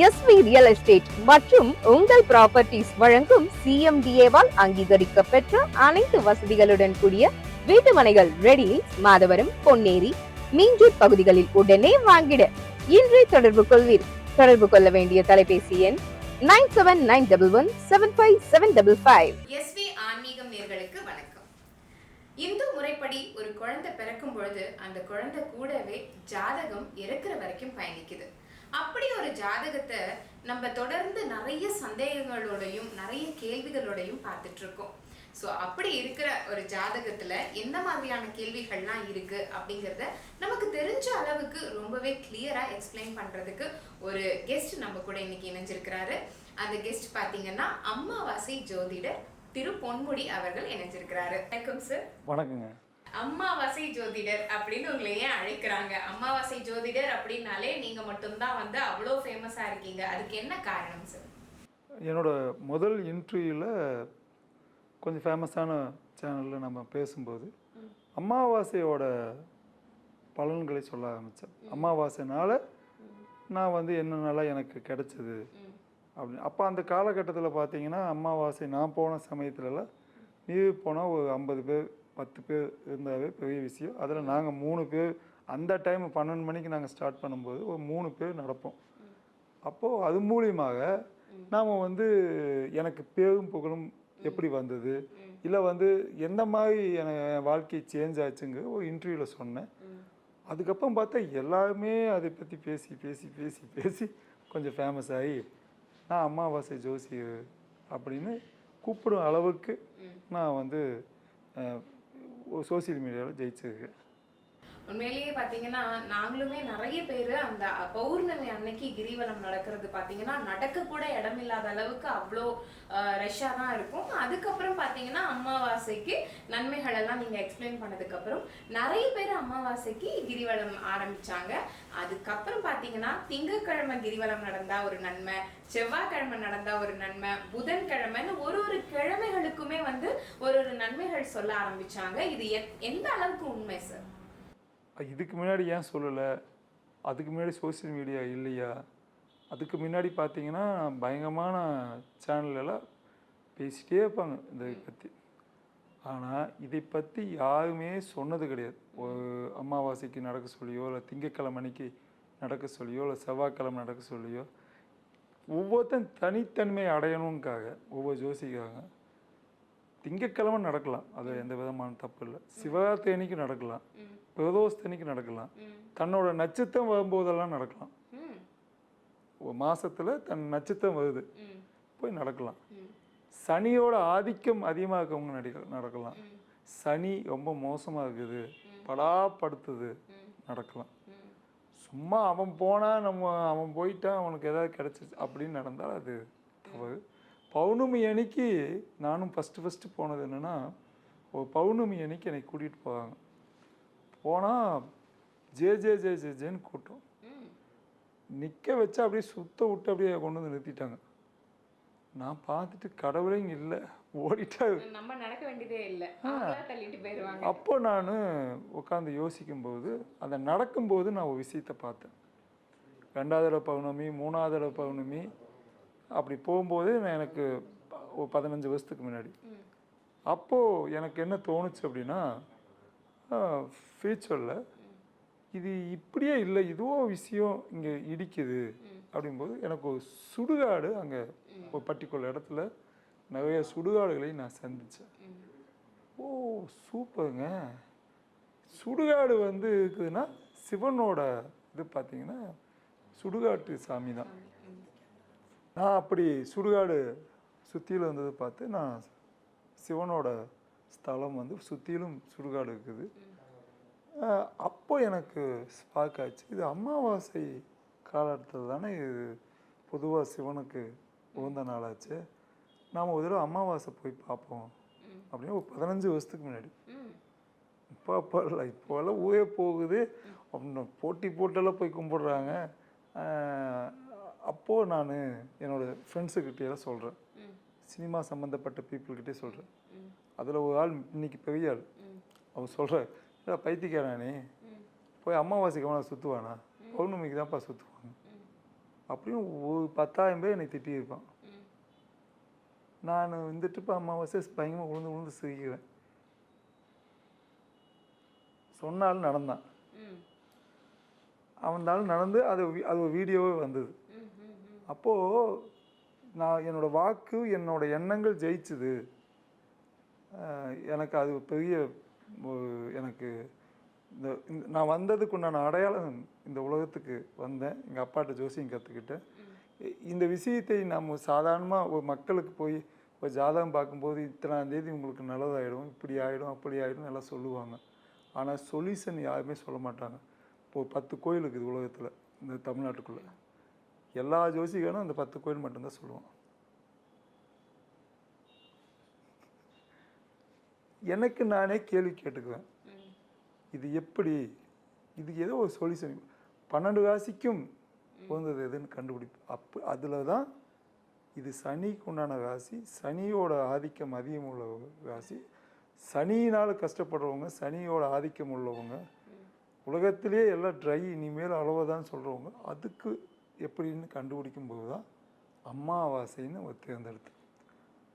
SV real estate மற்றும் உங்கள் properties வழங்கும் சிஎம்டிஏவால் அங்கீகரிக்க பெற்ற அனைத்து வசதிகளுடன் கூடிய வீட்டுமனைகள் ரெடி மாதவரம் பொன்னேரி மீஞ்சூர் பகுதிகளில் உடனே வாங்கிட. இன்றே தொடர்பு கொள்வீர். தொடர்பு கொள்ள வேண்டிய தொலைபேசி எண் nine seven nine double one seven five seven double five S V Aanmeegam நேர்களுக்கு வணக்கம். இந்து முறைப்படி ஒரு குழந்தை பிறக்கும் பொழுது அந்த குழந்தை கூடவே ஜாதகம் இறக்குற வரைக்கும் பயணிக்குது. அப்படி ஒரு ஜாதகத்தை நம்ம தொடர்ந்து நிறைய சந்தேகங்களோடையும் நிறைய கேள்விகளோடையும் பார்த்துட்டு இருக்கோம் ஸோ அப்படி இருக்கிற ஒரு ஜாதகத்துல எந்த மாதிரியான கேள்விகள்லாம் இருக்கு அப்படிங்கிறத நமக்கு தெரிஞ்ச அளவுக்கு ரொம்பவே கிளியரா எக்ஸ்பிளைன் பண்றதுக்கு ஒரு கெஸ்ட் நம்ம கூட இன்னைக்கு இணைஞ்சிருக்கிறாரு. அந்த கெஸ்ட் பாத்தீங்கன்னா அம்மாவாசை ஜோதிடர் திரு பொன்முடி அவர்கள் இணைஞ்சிருக்கிறாரு. வணக்கம் சார் வணக்கங்க. அம்மாவாசை ஜோதிடர் அப்படின்னு உங்களை ஏன் அழைக்கிறாங்க? அம்மாவாசை ஜோதிடர் அப்படின்னாலே நீங்க மட்டும்தான் வந்து அவ்வளோ ஃபேமஸா இருக்கீங்க. அதுக்கு என்ன காரணம் சார் என்னோட முதல் இன்டர்வியூவில் கொஞ்சம் ஃபேமஸான சேனலில் நம்ம பேசும்போது அமாவாசையோட பலன்களை சொல்ல ஆரம்பித்தேன் அமாவாசைனால நான் வந்து என்னென்னலாம் எனக்கு கிடைச்சது அப்படின்னு. அப்போ அந்த காலகட்டத்தில் பார்த்தீங்கன்னா அமாவாசை நான் போன சமயத்துலலாம் மீறி போனால் ஒரு ஐம்பது பேர் பத்து பேர் இருந்தாவே பெரிய விஷயம். அதில் நாங்கள் மூணு பேர் அந்த டைம் பன்னெண்டு மணிக்கு நாங்கள் ஸ்டார்ட் பண்ணும்போது ஒரு மூணு பேர் நடப்போம். அப்போது அது மூலியமாக நாம் வந்து எனக்கு பேரும் புகழும் எப்படி வந்தது? இல்லை வந்து எந்த மாதிரி என என் வாழ்க்கை சேஞ்ச் ஆச்சுங்கிற ஒரு இன்டர்வியூவில் சொன்னேன். அதுக்கப்புறம் பார்த்தா எல்லாருமே அதை பற்றி பேசி பேசி பேசி பேசி கொஞ்சம் ஃபேமஸ் ஆகி நான் அமாவாசை ஜோசியர் அப்படின்னு கூப்பிடும் அளவுக்கு நான் வந்து சோசியல் மீடியாவில் ஜெயிச்சிருக்கு உண்மையிலேயே பார்த்தீங்கன்னா நாங்களுமே நிறைய பேர் அந்த பௌர்ணமி அன்னைக்கு கிரிவலம் நடக்கிறது பார்த்தீங்கன்னா நடக்கக்கூட இடம் இடமில்லாத அளவுக்கு அவ்வளோ ரஷ்ஷாக தான் இருக்கும். அதுக்கப்புறம் பார்த்தீங்கன்னா அமாவாசைக்கு நன்மைகள் எல்லாம் நீங்கள் எக்ஸ்பிளைன் பண்ணதுக்கப்புறம் நிறைய பேர் அமாவாசைக்கு கிரிவலம் ஆரம்பிச்சாங்க. அதுக்கப்புறம் பார்த்தீங்கன்னா திங்கட்கிழமை கிரிவலம் நடந்தால் ஒரு நன்மை செவ்வாய்க்கிழமை நடந்தால் ஒரு நன்மை புதன்கிழமைன்னு ஒரு ஒரு கிழமைகளுக்குமே வந்து ஒரு ஒரு நன்மைகள் சொல்ல ஆரம்பிச்சாங்க. இது எத்- எந்த அளவுக்கு உண்மை சார் இதுக்கு முன்னாடி ஏன் சொல்லலை? அதுக்கு முன்னாடி சோஷியல் மீடியா இல்லையா? அதுக்கு முன்னாடி பார்த்தீங்கன்னா பயங்கரமான எல்லாம் பேசிட்டே இருப்பாங்க இதை பற்றி ஆனால் இதை பற்றி யாருமே சொன்னது கிடையாது. ஒரு அமாவாசைக்கு நடக்க சொல்லியோ இல்லை திங்கக்கிழமை அன்னைக்கு நடக்க சொல்லியோ இல்லை செவ்வாய்க்கிழமை நடக்க சொல்லியோ ஒவ்வொருத்தன் தனித்தன்மை அடையணுங்காக ஒவ்வொரு ஜோசிக்காக திங்கக்கிழமை நடக்கலாம். அது எந்த விதமான தப்பு இல்லை. சிவராத்திரி அன்னைக்கு நடக்கலாம். பிரதோஷத்தன்னைக்கு நடக்கலாம். தன்னோட நட்சத்திரம் வரும்போதெல்லாம் நடக்கலாம். ஒரு மாசத்துல தன் நட்சத்திரம் வருது. போய் நடக்கலாம். சனியோட ஆதிக்கம் அதிகமாக இருக்கவங்க நடிக்க நடக்கலாம் சனி ரொம்ப மோசமாக இருக்குது. படாப்படுத்துது. நடக்கலாம். சும்மா அவன் போனால் நம்ம அவன் போயிட்டான் அவனுக்கு ஏதாவது கிடச்சிச்சு அப்படின்னு நடந்தால் அது தவறு. பௌர்ணமி அன்னைக்கு நானும் ஃபஸ்ட்டு ஃபஸ்ட்டு போனது என்னென்னா ஒரு பௌர்ணமி அன்னைக்கு என்னை கூட்டிகிட்டு போவாங்க. போனால் ஜே ஜே ஜே ஜே ஜேன்னு கூட்டம். நிற்க வச்சு அப்படியே சுத்த விட்டு அப்படியே கொண்டு வந்து நிறுத்திட்டாங்க. நான் பார்த்துட்டு கடவுளே இங்கே இல்லை. ஓடிட்டாரு நம்ம நடக்க வேண்டியதே இல்ல. தள்ளிட்டு அப்போ நான் உட்காந்து யோசிக்கும்போது அந்த நடக்கும்போது நான் ஒரு விஷயத்தை பார்த்தேன். ரெண்டாவது பௌர்ணமி மூணாவது பௌர்ணமி அப்படி போகும்போது நான் எனக்கு ஒரு பதினஞ்சு வருஷத்துக்கு முன்னாடி. அப்போது எனக்கு என்ன தோணுச்சு அப்படின்னா ஃபியூச்சரில் இது இப்படியே இல்லை இதுவோ விஷயம் இங்கே இடிக்குது அப்படிங்கும்போது எனக்கு ஒரு சுடுகாடு அங்கே ஒரு பர்டிகுலர் இடத்துல நிறைய சுடுகாடுகளையும் நான் சந்தித்தேன். ஓ சூப்பருங்க. சுடுகாடு வந்து இருக்குதுன்னா சிவனோட இது பார்த்தீங்கன்னா சுடுகாட்டு சாமி தான். நான் அப்படி சுடுகாடு சுற்றியில் இருந்தது பார்த்து நான் சிவனோட ஸ்தலம் வந்து சுற்றிலும் சுடுகாடு இருக்குது. அப்போ எனக்கு ஸ்பார்க் ஆச்சு. இது அமாவாசை காலத்தில் தானே இது பொதுவாக சிவனுக்கு உகந்த நாளாச்சு. நாம் ஒரு தடவை அமாவாசை போய் பார்ப்போம். அப்படின்னு ஒரு பதினஞ்சு வருஷத்துக்கு முன்னாடி. இப்போ அப்போ இல்லை இப்போல்லாம் ஊரே போகுது. அப்படின்னு போட்டி போட்டெல்லாம் போய் கும்பிடுறாங்க. அப்போது நான் என்னோட ஃப்ரெண்ட்ஸுக்கிட்டேலாம் சொல்கிறேன். சினிமா சம்மந்தப்பட்ட பீப்புள்கிட்டே சொல்கிறேன். அதில் ஒரு ஆள் இன்னைக்கு பெரிய ஆள். அவன் சொல்கிற இல்லை பைத்தியக்காரானே. போய் அமாவாசைக்கு அவனை சுற்றுவானா பௌர்ணமிக்கு தான்ப்பா சுற்றுவாங்க அப்படின்னு ஒரு பத்தாயிரம் பேர் என்னை திட்டியிருப்பான். நான் இந்த ட்ரிப்பு அமாவாசை பயங்கரமாக உழுந்து உழுந்து சிரிக்கிறேன். சொன்னாலும் நடந்தான். அவனாலும் நடந்து அது அது ஒரு வீடியோவே வந்தது. அப்போது நான் என்னோட வாக்கு என்னோட எண்ணங்கள் ஜெயிச்சுது. எனக்கு அது பெரிய எனக்கு இந்த நான் வந்ததுக்கு உண்டான அடையாளம் இந்த உலகத்துக்கு வந்தேன். எங்கள் அப்பாட்ட ஜோசியம் கற்றுக்கிட்டேன் இந்த விஷயத்தை நம்ம சாதாரணமாக ஒரு மக்களுக்கு போய் ஒரு ஜாதகம் பார்க்கும்போது இத்தனாம் தேதி உங்களுக்கு நல்லதாயிடும் இப்படி ஆகிடும் அப்படி ஆகிடும் எல்லாம் சொல்லுவாங்க. ஆனால் சொல்யூஷன் யாருமே சொல்ல மாட்டாங்க. இப்போ பத்து கோயில் இருக்குது உலகத்தில் இந்த தமிழ்நாட்டுக்குள்ளே. எல்லா ஜோசிகனும் அந்த பத்து கோயில் மட்டும்தான் சொல்லுவான் எனக்கு நானே கேள்வி கேட்டுக்குவேன். இது எப்படி? இதுக்கு ஏதோ ஒரு சொல்யூஷன் பன்னெண்டு ராசிக்கும் உகந்தது எதுன்னு கண்டுபிடிப்பு. அப்போ அதில் தான் இது சனிக்கு உண்டான ராசி சனியோட ஆதிக்கம் அதிகம் உள்ள ராசி சனியினால் கஷ்டப்படுறவங்க சனியோட ஆதிக்கம் உள்ளவங்க உலகத்திலேயே எல்லாம் ட்ரை இனிமேல் அளவுதான் சொல்கிறவங்க அதுக்கு எப்படின்னு கண்டுபிடிக்கும் போது தான் அம்மாவாசைன்னு ஒரு தேர்ந்தெடுத்தேன்.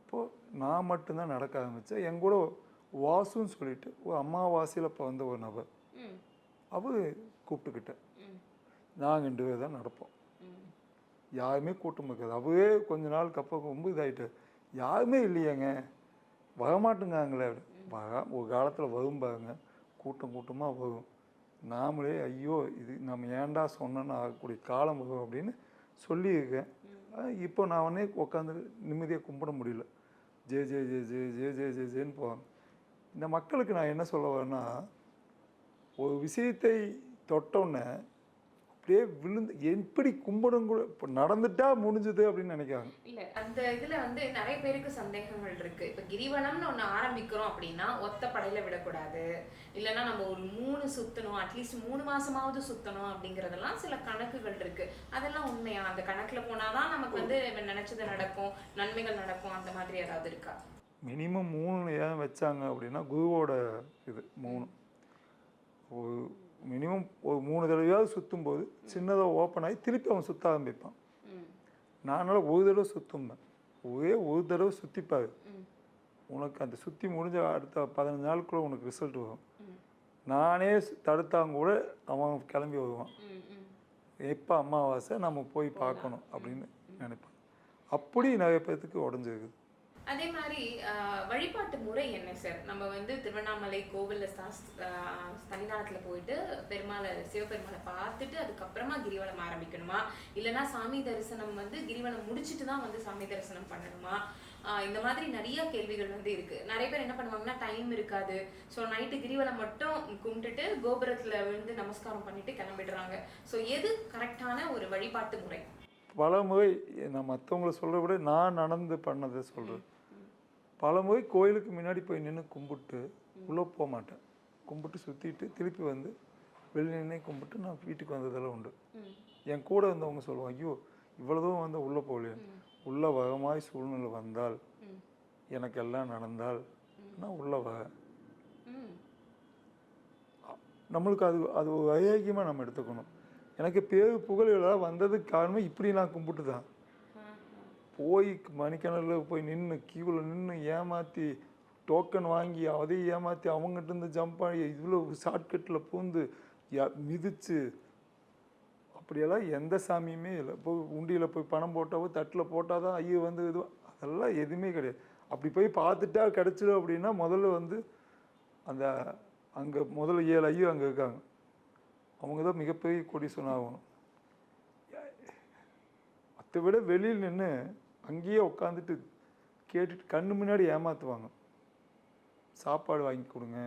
இப்போது நான் மட்டும்தான் நடக்க ஆரம்பித்தேன் என் கூட வாசுன்னு சொல்லிட்டு ஒரு அம்மாவாசையில் இப்போ வந்த ஒரு நபர். அவர் கூப்பிட்டுக்கிட்டேன். நாங்கள் ரெண்டு பேர் தான் நடப்போம். யாருமே கூட்டம் இருக்காது. அவரே கொஞ்ச நாளுக்கு அப்புறம் ரொம்ப இதாகிட்டு யாருமே இல்லையேங்க. வரமாட்டேங்காங்களே வர ஒரு காலத்தில் வரும் பாருங்க. கூட்டம் கூட்டமாக வரும். நாமளே ஐயோ இது நம்ம ஏன்டா சொன்னோன்னு ஆகக்கூடிய காலம் வரும் அப்படின்னு சொல்லியிருக்கேன். இப்போ நான் உடனே உட்காந்து நிம்மதியாக கும்பிட முடியல. ஜே ஜே ஜே ஜே ஜே ஜே ஜே ஜேன்னு போவாங்க. இந்த மக்களுக்கு நான் என்ன சொல்ல வரேன்னா ஒரு விஷயத்தை தொட்டோன்னே அப்படியே விழுந்து எப்படி கும்பிடும் கூட இப்போ நடந்துட்டா முடிஞ்சது அப்படின்னு நினைக்கிறாங்க. இல்ல அந்த இதுல வந்து நிறைய பேருக்கு சந்தேகங்கள் இருக்கு. இப்ப கிரிவலம்னு ஒண்ணு ஆரம்பிக்கிறோம் அப்படின்னா ஒத்த படையில விடக்கூடாது. இல்லைன்னா நம்ம ஒரு மூணு சுத்தணும் அட்லீஸ்ட் மூணு மாசமாவது சுத்தணும் அப்படிங்கறதெல்லாம் சில கணக்குகள் இருக்கு. அதெல்லாம் உண்மையா? அந்த கணக்குல போனாதான் நமக்கு வந்து நினைச்சது நடக்கும் நன்மைகள் நடக்கும் அந்த மாதிரி ஏதாவது இருக்கா? மினிமம் மூணு ஏன் வச்சாங்க அப்படின்னா குருவோட இது மூணு. ஒரு மினிமம் ஒரு மூணு தடவையாவது சுற்றும்போது சின்னதாக ஓப்பன் ஆகி திருப்பி அவன் சுற்ற ஆரம்பிப்பான். ம். நானால ஒரு தடவை சுற்றும்பேன் ஒரே ஒரு தடவை சுற்றிப்பாரு உனக்கு அந்த சுற்றி முடிஞ்ச அடுத்த பதினஞ்சு நாளுக்குள்ள உனக்கு ரிசல்ட் வரும். நானே தடுத்தாங்க கூட அவன் கிளம்பி வருவான். எப்போ அமாவாசை நம்ம போய் பார்க்கணும் அப்படின்னு நினைப்பான். அப்படி நிறைய பேர்த்துக்கு உடஞ்சிருக்குது. அதே மாதிரி வழிபாட்டு முறை என்ன சார் நம்ம வந்து திருவண்ணாமலை கோவிலில் தனிநாளத்துல போயிட்டு பெருமாளை சிவபெருமாளை பார்த்துட்டு அதுக்கப்புறமா கிரிவலம் ஆரம்பிக்கணுமா? இல்லைன்னா சாமி தரிசனம் வந்து கிரிவலம் முடிச்சுட்டு தான் வந்து சாமி தரிசனம் பண்ணணுமா? இந்த மாதிரி நிறைய கேள்விகள் வந்து இருக்கு. நிறைய பேர் என்ன பண்ணுவாங்கன்னா டைம் இருக்காது. ஸோ நைட்டு கிரிவலம் மட்டும் கும்பிட்டுட்டு கோபுரத்தில் விழுந்து நமஸ்காரம் பண்ணிட்டு கிளம்பிடுறாங்க. ஸோ எது கரெக்டான ஒரு வழிபாட்டு முறை? பல முறை நான் மற்றவங்கள சொல்கிற விட நான் நடந்து பண்ணதை சொல்கிறேன் பல முறை கோயிலுக்கு முன்னாடி போய் நின்று கும்பிட்டு உள்ளே போக மாட்டேன். கும்பிட்டு சுற்றிட்டு திருப்பி வந்து வெளியே நின்று கும்பிட்டு நான் வீட்டுக்கு வந்ததெல்லாம் உண்டு. என் கூட வந்தவங்க சொல்லுவாங்க ஐயோ இவ்வளோ தூரம் வந்து உள்ளே போகலையே. உள்ளே வரமாய் சூழ்நிலை வந்தால். எனக்கு எல்லாம் நடந்தால் நான் உள்ளே ம். நம்மளுக்கு அது அது ஒரு ஐயாக்கியமாக நம்ம எடுத்துக்கணும். எனக்கு பேரு புகழ் வந்ததுக்கு காரணம் இப்படி நான் கும்பிட்டு தான் போய் மணிக்கிணறில் போய் நின்று கியூவில் நின்று ஏமாற்றி டோக்கன் வாங்கி அதையும் ஏமாற்றி அவங்ககிட்ட இருந்து ஜம்ப் ஆகி இவ்வளோ ஷார்ட்கட்டில் பூந்து யா- மிதிச்சு அப்படியெல்லாம் எந்த சாமியுமே இல்லை. இப்போ உண்டியில் போய் பணம் போட்டாவோ தட்டில் போட்டால் தான் ஐயோ வந்து இது அதெல்லாம் எதுவுமே கிடையாது. அப்படி போய் பார்த்துட்டா கிடச்சிடும் அப்படின்னா முதல்ல வந்து அந்த அங்கே முதல்ல ஏழு ஐயோ அங்கே இருக்காங்க. அவங்க தான் மிகப்பெரிய கொடி சொன்னாகணும் அதை விட வெளியில் நின்று அங்கேயே உட்காந்துட்டு கேட்டுட்டு கண்ணு முன்னாடி ஏமாற்றுவாங்க சாப்பாடு வாங்கி கொடுங்க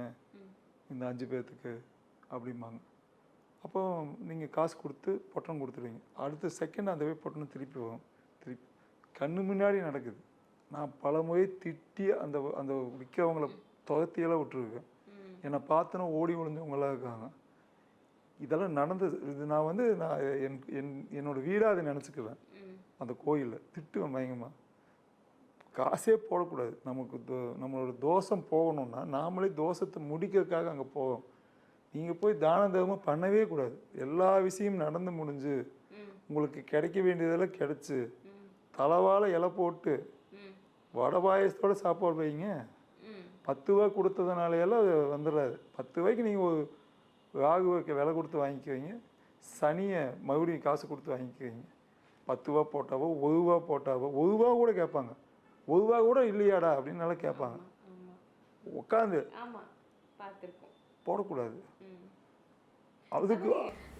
இந்த அஞ்சு பேர்த்துக்கு அப்படிம்பாங்க. அப்போ நீங்கள் காசு கொடுத்து பொட்டணம் கொடுத்துருவீங்க. அடுத்த செகண்ட் அந்த போய் பொட்டணம் திருப்பி வரும். திருப்பி கண்ணு முன்னாடி நடக்குது. நான் பல முறை திட்டி அந்த அந்த விற்கிறவங்கள துரத்தியெல்லாம் விட்டுருக்கேன் என்னை பார்த்தோன்னா ஓடி ஒளிஞ்சவங்களாம் இருக்காங்க. இதெல்லாம் நடந்தது. இது நான் வந்து நான் என் என் என்னோடய வீடாக அதை நினச்சிக்குவேன். அந்த கோயிலில். திட்டுவேன் பயங்கரமாக காசே போடக்கூடாது. நமக்கு தோ- நம்மளோட தோஷம் போகணும்னா நாமளே தோஷத்தை முடிக்கிறதுக்காக அங்கே போவோம். நீங்கள் போய் தான தர்மம் பண்ணவே கூடாது. எல்லா விஷயமும் நடந்து முடிஞ்சு. உங்களுக்கு கிடைக்க வேண்டியதெல்லாம் கிடைச்சு ம். தலவாழை இலை போட்டு வடை பாயசத்தோட சாப்பாடு வைங்க. பத்து ரூபா கொடுத்ததுனாலையெல்லாம் அது வந்துடாது. பத்து ரூபாய்க்கு நீங்கள் ஒரு ராகு வைக்க விலை கொடுத்து வாங்கிக்குவீங்க சனியை மறுபடியும் காசு கொடுத்து வாங்கிக்குவீங்க பத்து ரூபா போட்டாவோ ஒரு ரூபா போட்டாவோ ஒரு ரூபா கூட கேட்பாங்க. ஒரு ரூபா கூட இல்லையாடா அப்படின்னு நல்லா கேட்பாங்க. உட்காந்து போடக்கூடாது. அதுக்கு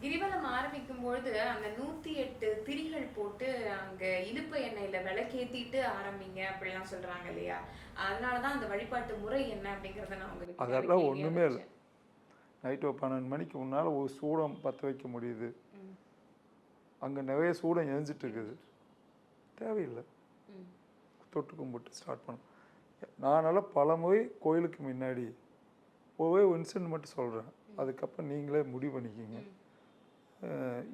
கிரிவலம் ஆரம்பிக்கும் பொழுது அந்த நூத்தி எட்டு திரிகள் போட்டு அங்க இலுப்பு எண்ணெயில விளக்கேத்திட்டு ஆரம்பிங்க அப்படிலாம் சொல்றாங்க இல்லையா? அதனாலதான் அந்த வழிபாட்டு முறை என்ன அப்படிங்கறத நான் உங்களுக்கு அதெல்லாம் ஒண்ணுமே இல்லை. நைட்டு பன்னெண்டு மணிக்கு முன்னால் ஒரு சூடம் பற்ற வைக்க முடியுது. அங்கே நிறைய சூடம் இருக்குது தேவையில்லை. தொட்டு கும்பிட்டு ஸ்டார்ட் பண்ண. நானால பல முறை கோயிலுக்கு முன்னாடி ஒரே ஒரு இன்சிடென்ட் மட்டும் சொல்கிறேன் அதுக்கப்புறம் நீங்களே முடிவு பண்ணிக்கிங்க.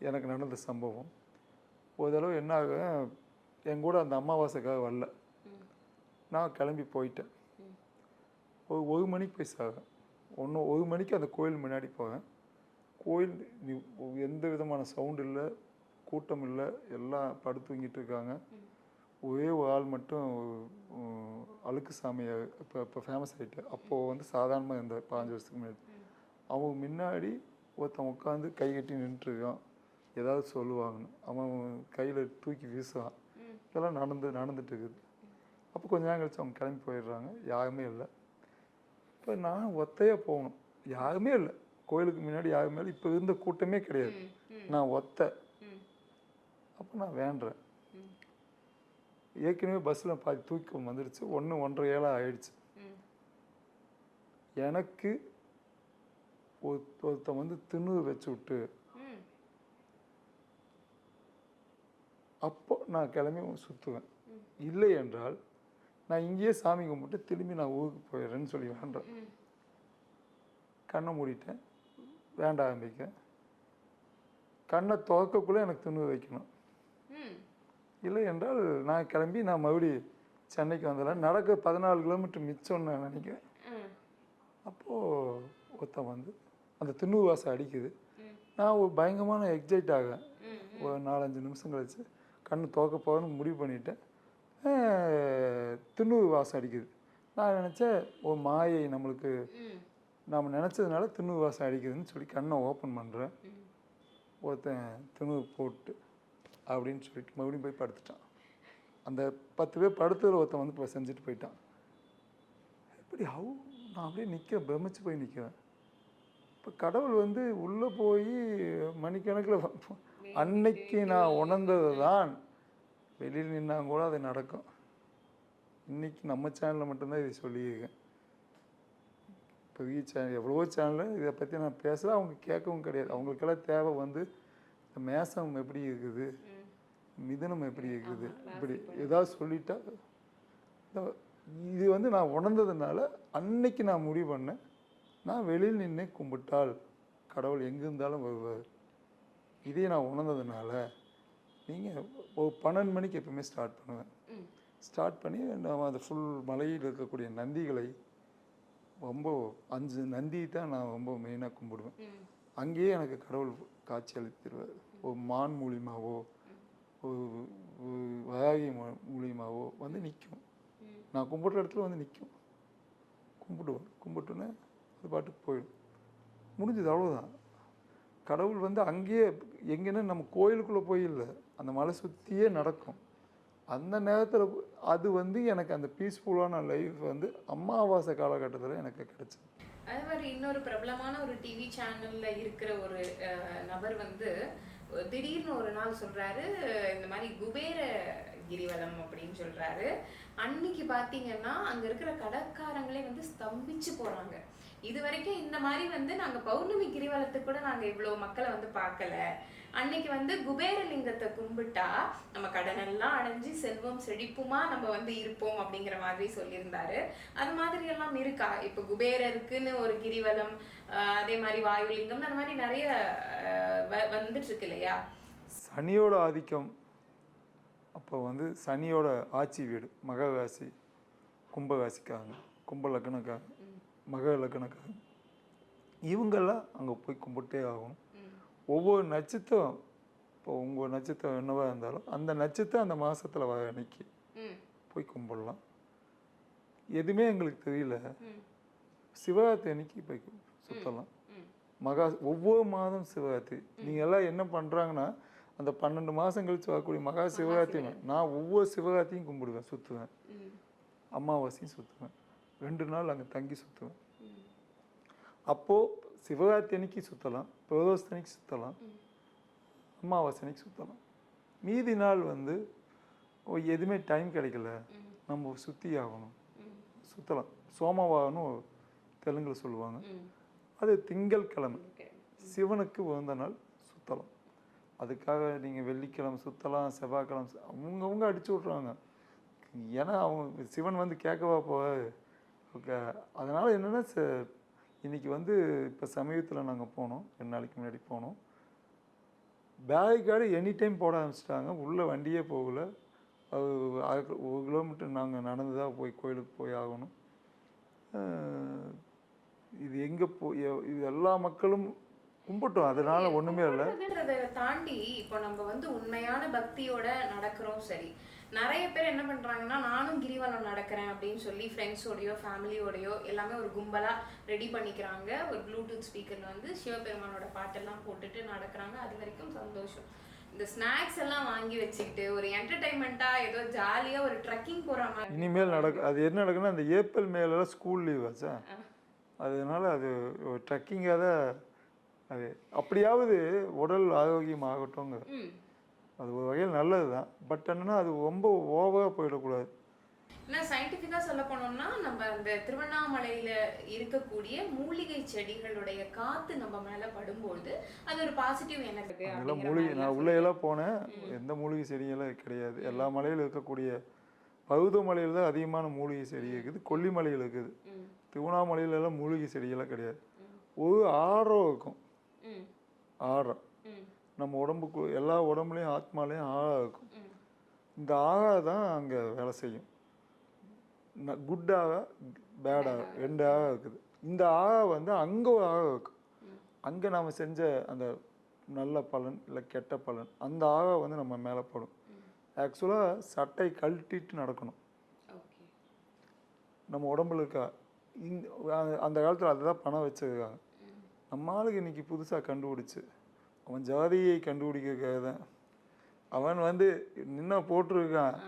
எனக்கு நடந்த சம்பவம். ஒரு தடவை என்ன ஆகும் என் கூட அந்த அமாவாசைக்காக வரல. நான் கிளம்பி போயிட்டேன். ஒரு ஒரு மணிக்கு போய் சாகும் ஒன்று ஒரு மணிக்கு அந்த கோயில் முன்னாடி போவேன். கோயில் எந்த விதமான சவுண்ட் இல்லை. கூட்டம் இல்லை எல்லாம் படுத்து தூங்கிட்டு இருக்காங்க ஒரே ஒரு ஆள் மட்டும் அழுக்கு சாமியை இப்போ இப்போ ஃபேமஸ் ஆகிட்டு அப்போது வந்து சாதாரணமாக இருந்த பாஞ்சு வருஷத்துக்கு முன்னாடி. அவங்க முன்னாடி ஒருத்தன் உட்காந்து கை கட்டி நின்றுருக்கான் ஏதாவது சொல்லுவாங்கன்னு. அவன் கையில் தூக்கி வீசுவான். இதெல்லாம் நடந்து நடந்துட்டு இருக்குது அப்போ கொஞ்ச நேரம் கழிச்சு அவங்க கிளம்பி போயிடுறாங்க. யாருமே இல்லை. இப்போ நான் ஒத்தையாக போகணும். யாருமே இல்லை. கோயிலுக்கு முன்னாடி யாருமே இல்லை. இப்போ இருந்த கூட்டமே கிடையாது. நான் ஒத்தை. அப்போ நான் வேண்டுறேன். ஏற்கனவே பஸ்ஸில் பாதி தூக்கம் வந்துடுச்சு ஒன்று ஒன்றரை ஏழாக ஆயிடுச்சு. எனக்கு ஒரு ஒருத்தன் வந்து திண்ணூறு வச்சு விட்டு அப்போ நான் கிளம்பி சுற்றுவேன் இல்லை என்றால் நான் இங்கேயே சாமி கும்பிட்டு திரும்பி நான் ஊருக்கு போயிடுறேன்னு சொல்லி வேண்டேன் கண்ணை மூடிட்டேன். வேண்ட ஆரம்பிக்க கண்ணை துவக்கக்குள்ளே எனக்கு திண்ணூறு வைக்கணும். இல்லை என்றால் நான் கிளம்பி நான் மறுபடி சென்னைக்கு வந்துடுறேன் நடக்க பதினாலு கிலோமீட்டர் மிச்சம்னு நான் நினைக்கிறேன். அப்போது ஒருத்தன் வந்து அந்த திண்ணூறு வாசம் அடிக்குது. நான் ஒரு பயங்கரமான எக்ஸைட் ஆகேன் ம். ஒரு நாலஞ்சு நிமிஷம் கழிச்சு கண்ணு துவக்க போகணும்னு முடிவு பண்ணிட்டேன் திண்ணூறு வாசம் அடிக்குது நான் நினச்சேன் ஒரு மாயை நம்மளுக்கு. நாம் நினச்சதுனால திண்ணூறு வாசம் அடிக்குதுன்னு சொல்லி கண்ணை ஓப்பன் பண்ணுறேன். ஒருத்தன் திண்ணூறு போட்டு அப்படின்னு சொல்லிட்டு மறுபடியும் போய் படுத்துட்டான். அந்த பத்து பேர் படுத்துகிற ஒருத்தன் வந்து இப்போ செஞ்சுட்டு போயிட்டான். எப்படி ஹவு? நான் அப்படியே நிற்க பிரமிச்சு போய் நிற்கிறேன் இப்போ கடவுள் வந்து உள்ளே போய் மணிக்கணக்கில் அன்னைக்கு நான் உணர்ந்தது தான் வெளியில் நின்னா கூட அது நடக்கும். இன்றைக்கி நம்ம சேனலில் மட்டும்தான் இதை சொல்லியிருக்கேன். இப்போ வீ சேனல் எவ்வளவோ சேனலில் இதை பற்றி நான் பேசுகிறேன் அவங்க கேட்கவும் கிடையாது. அவங்களுக்கெல்லாம் தேவை வந்து இந்த மேசம் எப்படி இருக்குது? மிதுனம் எப்படி இருக்குது? இப்படி ஏதாவது சொல்லிட்டா இது வந்து நான் உணர்ந்ததுனால அன்னைக்கு நான் முடிவு பண்ணேன். நான் வெளியில் நின்று கும்பிட்டால் கடவுள் எங்கே இருந்தாலும் வருவார். இதே நான் உணர்ந்ததுனால நீங்கள் ஒரு பன்னெண்டு மணிக்கு எப்பவுமே ஸ்டார்ட் பண்ணுவேன். ஸ்டார்ட் பண்ணி நான் அந்த ஃபுல் மலையில் இருக்கக்கூடிய நந்திகளை ரொம்ப அஞ்சு நந்தி தான் நான் ரொம்ப மெயினாக கும்பிடுவேன். அங்கேயே எனக்கு கடவுள் காட்சி அளித்திருவார். ஒரு மான் ஒரு வராகி மூ- மூலியமாவோ வந்து நிற்கும். நான் கும்பிட்ற இடத்துல வந்து நிற்கும். கும்பிடுவேன். கும்பிட்டோன்னே அது பாட்டுக்கு போயிடும். முடிஞ்சது அவ்வளோதான் கடவுள் வந்து அங்கேயே எங்கேன்னா நம்ம கோயிலுக்குள்ளே போய் இல்லை. அந்த மலை சுற்றியே நடக்கும். அந்த நேரத்தில் அது வந்து எனக்கு அந்த பீஸ்ஃபுல்லான லைஃப் வந்து அமாவாசை காலகட்டத்தில் எனக்கு கிடைச்சது. அதே மாதிரி இன்னொரு பிரபலமான ஒரு டிவி சேனல்ல இருக்கிற ஒரு நபர் வந்து திடீர்னு ஒரு நாள் சொல்றாரு இந்த மாதிரி குபேர கிரிவலம் அப்படின்னு சொல்றாரு. அன்னைக்கு பாத்தீங்கன்னா அங்க இருக்கிற கடற்காரங்களே வந்து ஸ்தம்பிச்சு போறாங்க. இது வரைக்கும் இந்த மாதிரி வந்து நாங்க பௌர்ணமி கிரிவலத்துக்கு கூட நாங்க இவ்வளவு மக்களை வந்து பார்க்கல அன்னைக்கு வந்து குபேர லிங்கத்தை கும்பிட்டா நம்ம கடனெல்லாம் அடைஞ்சு செல்வம் செழிப்புமா நம்ம வந்து இருப்போம் அப்படிங்கிற மாதிரி சொல்லியிருந்தாரு. அது மாதிரி எல்லாம் இருக்கா? இப்ப குபேரருக்குன்னு ஒரு கிரிவலம் அதே மாதிரி வாயுலிங்கம் அந்த மாதிரி நிறைய வந்துட்டு இருக்கு இல்லையா? சனியோட ஆதிக்கம் அப்போ வந்து சனியோட ஆட்சி வீடு மகராசி கும்பராசிக்காரங்க கும்ப லக்னக்காரங்க மக லக்னக்காரங்க. இவங்கெல்லாம் அங்கே போய் கும்பிட்டே ஆகணும். ஒவ்வொரு நட்சத்திரம் இப்போ உங்கள் நட்சத்திரம் என்னவா இருந்தாலும் அந்த நட்சத்திரம் அந்த மாசத்துல வர அன்னைக்கு போய் கும்பிடலாம். எதுவுமே எங்களுக்கு தெரியல. சிவராத்திரி அன்னைக்கு போய் சுற்றலாம் மகா ஒவ்வொரு மாதம் சிவராத்திரி. நீங்கள் எல்லாம் என்ன பண்ணுறாங்கன்னா அந்த பன்னெண்டு மாதம் கழிச்சு வரக்கூடிய மகா சிவராத்திரி. நான் ஒவ்வொரு சிவராத்திரியும் கும்பிடுவேன் சுற்றுவேன் அமாவாசையும் சுற்றுவேன் ரெண்டு நாள் அங்கே தங்கி சுற்றுவேன் அப்போது சிவராத்திரி அன்னைக்கு சுற்றலாம் பிரதோஷத்து அன்னைக்கு சுற்றலாம். அமாவாசை அன்னைக்கு சுற்றலாம் மீதி நாள் வந்து எதுவுமே டைம் கிடைக்கல. நம்ம சுற்றி ஆகணும் சுற்றலாம் சோமவாகனு தெலுங்கில் சொல்லுவாங்க. அது திங்கட்கிழமை ஓகே சிவனுக்கு உகந்த நாள் சுற்றலாம் அதுக்காக நீங்கள் வெள்ளிக்கிழமை சுற்றலாம் செவ்வாய்க்கிழமை அவங்கவங்க அடிச்சு விட்றாங்க ஏன்னா அவங்க சிவன் வந்து கேட்கவா போவாரு ஓகே. அதனால் என்னென்னா இன்னைக்கு வந்து இப்போ சமீபத்தில் நாங்கள் போனோம். ரெண்டு நாளைக்கு முன்னாடி போனோம். பேரிகார்டு எனி டைம் போட ஆரம்பிச்சிட்டாங்க. உள்ளே வண்டியே போகல. அது ஒரு கிலோமீட்டர் நாங்கள் நடந்து தான் போய் கோயிலுக்கு போய் ஆகணும். இது எங்கே போய் இது எல்லா மக்களும் கும்பிட்டோம். அதனால ஒன்றுமே இல்லை. தாண்டி இப்போ நம்ம வந்து உண்மையான பக்தியோட நடக்கிறோம் சரி. நிறைய பேர் என்ன பண்றாங்கன்னா நானும் கிரிவலம் நடக்கிறேன் அப்படின்னு சொல்லி ஃப்ரெண்ட்ஸோடயோ ஃபேமிலியோடயோ எல்லாமே ஒரு கும்பலா ரெடி பண்ணிக்கிறாங்க. ஒரு ப்ளூடூத் ஸ்பீக்கர்ல வந்து சிவபெருமானோட பாட்டெல்லாம் போட்டுட்டு நடக்கிறாங்க. அது வரைக்கும் சந்தோஷம். இந்த ஸ்நாக்ஸ் எல்லாம் வாங்கி வச்சுக்கிட்டு ஒரு என்டர்டைன்மெண்ட்டா ஏதோ ஜாலியா ஒரு ட்ரெக்கிங் போற மாதிரி. இனிமேல் நடக்கும் அது என்ன நடக்குன்னா அந்த ஏப்ரல் மேலெல்லாம் ஸ்கூல் லீவ் ஆச்சா அதனால அது ட்ரெக்கிங்காக தான் அது. அப்படியாவது உடல் ஆரோக்கியம் ஆகட்டும்ங்க ம். அது ஒரு வகையில் நல்லது தான். பட் என்னன்னா அது ரொம்ப ஓவராக போயிடக்கூடாது. ஏன்னா சயின்டிஃபிக்கா சொல்ல போனோம்னா நம்ம அந்த திருவண்ணாமலையில இருக்கக்கூடிய மூலிகை செடிகளுடைய காத்து நம்ம மேல படும்போது அது ஒரு பாசிட்டிவ் அங்கெல்லாம் மூலிகை நான் உள்ளே எல்லாம் போனேன். எந்த மூலிகை செடியெல்லாம் கிடையாது. எல்லா மலையிலும் இருக்கக்கூடிய பருவத மலையில் தான் அதிகமான மூலிகை செடி இருக்குது கொல்லிமலையில் இருக்குது. திருவண்ணாமலையில எல்லாம் மூலிகை செடியெல்லாம் கிடையாது. ஒரு ஆரம் இருக்கும். ஆரம் நம்ம உடம்புக்கு எல்லா உடம்புலையும் ஆத்மாலையும் ஆழா இருக்கும். இந்த ஆகா தான் அங்கே வேலை செய்யும். குட் ஆகா பேட் ஆகா ரெண்டு ஆகா இருக்குது. இந்த ஆகா வந்து அங்கே ஒரு ஆகா இருக்கும். அங்கே நாம் செஞ்ச அந்த நல்ல பலன் இல்லை கெட்ட பலன் அந்த ஆகா வந்து நம்ம மேலே படும். ஆக்சுவலாக சட்டை கழட்டிட்டு நடக்கணும். நம்ம உடம்புல இருக்க? இந்த அந்த- காலத்தில் அதுதான் பணம் வச்சிருக்காங்க. நம்ம ஆளுக்கு இன்னைக்கு புதுசாக கண்டுபிடிச்சு அவன் ஜாதியை கண்டுபிடிக்கிறதுக்காக தான் அவன் வந்து நின்ன போட்டிருக்கான்.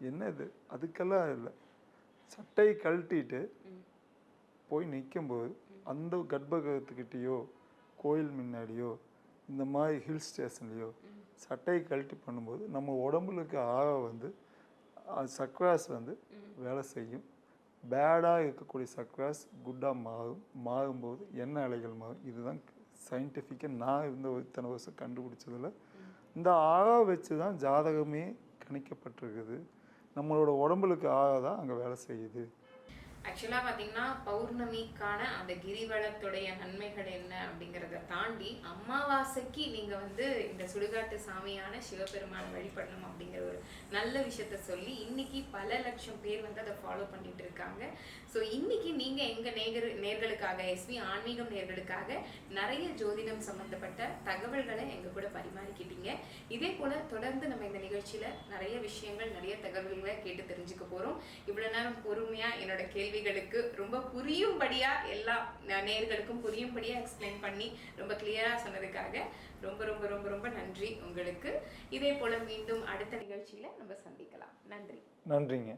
என்ன இது அதுக்கெல்லாம் இல்லை. சட்டை கழட்டிட்டு போய் நிற்கும்போது அந்த கர்ப்பகிரகத்துக்கிட்டேயோ கோயில் முன்னாடியோ இந்த மாதிரி ஹில் ஸ்டேஷன்லேயோ சட்டையை கழட்டி பண்ணும்போது நம்ம உடம்புல இருக்க ஆக வந்து சக்ராஸ் வந்து வேலை செய்யும். பேடாக இருக்கக்கூடிய சக்ராஸ் குட்டாக மாறும். மாறும்போது என்ன அலைகள் மாறும். இதுதான் சயின்டிஃபிக்காக நான் இருந்த ஒரு இத்தனை வருஷம் கண்டுபிடிச்சதில். இந்த ஆகா வச்சு தான் ஜாதகமே கணிக்கப்பட்டிருக்குது. நம்மளோட உடம்புக்கு ஆகா தான் அங்கே வேலை செய்யுது. ஆக்சுவலாக பார்த்தீங்கன்னா பௌர்ணமிக்கான அந்த கிரிவலத்துடைய நன்மைகள் என்ன அப்படிங்கிறத தாண்டி அமாவாசைக்கு நீங்கள் வந்து இந்த சுடுகாட்டு சாமியான சிவபெருமானை வழிபடணும் அப்படிங்கிற ஒரு நல்ல விஷயத்த சொல்லி இன்னைக்கு பல லட்சம் பேர் வந்து அதை ஃபாலோ பண்ணிட்டு இருக்காங்க. ஸோ இன்னைக்கு நீங்கள் எங்கள் நேகர் நேர்களுக்காக எஸ்வி ஆன்மீகம் நேர்களுக்காக நிறைய ஜோதிடம் சம்மந்தப்பட்ட தகவல்களை எங்கள் கூட பரிமாறிக்கிட்டீங்க. இதே போல் தொடர்ந்து நம்ம இந்த நிகழ்ச்சியில் நிறைய விஷயங்கள் நிறைய தகவல்களை கேட்டு தெரிஞ்சுக்க போகிறோம் இவ்வளோ நேரம் பொறுமையாக என்னோட கேள்வி கேள்விகளுக்கு ரொம்ப புரியும்படியா எல்லா நேர்களுக்கும் புரியும்படியா எக்ஸ்பிளைன் பண்ணி ரொம்ப கிளியரா சொன்னதுக்காக ரொம்ப ரொம்ப ரொம்ப ரொம்ப நன்றி உங்களுக்கு. இதே போல மீண்டும் அடுத்த நிகழ்ச்சியில நம்ம சந்திக்கலாம். நன்றி. நன்றிங்க.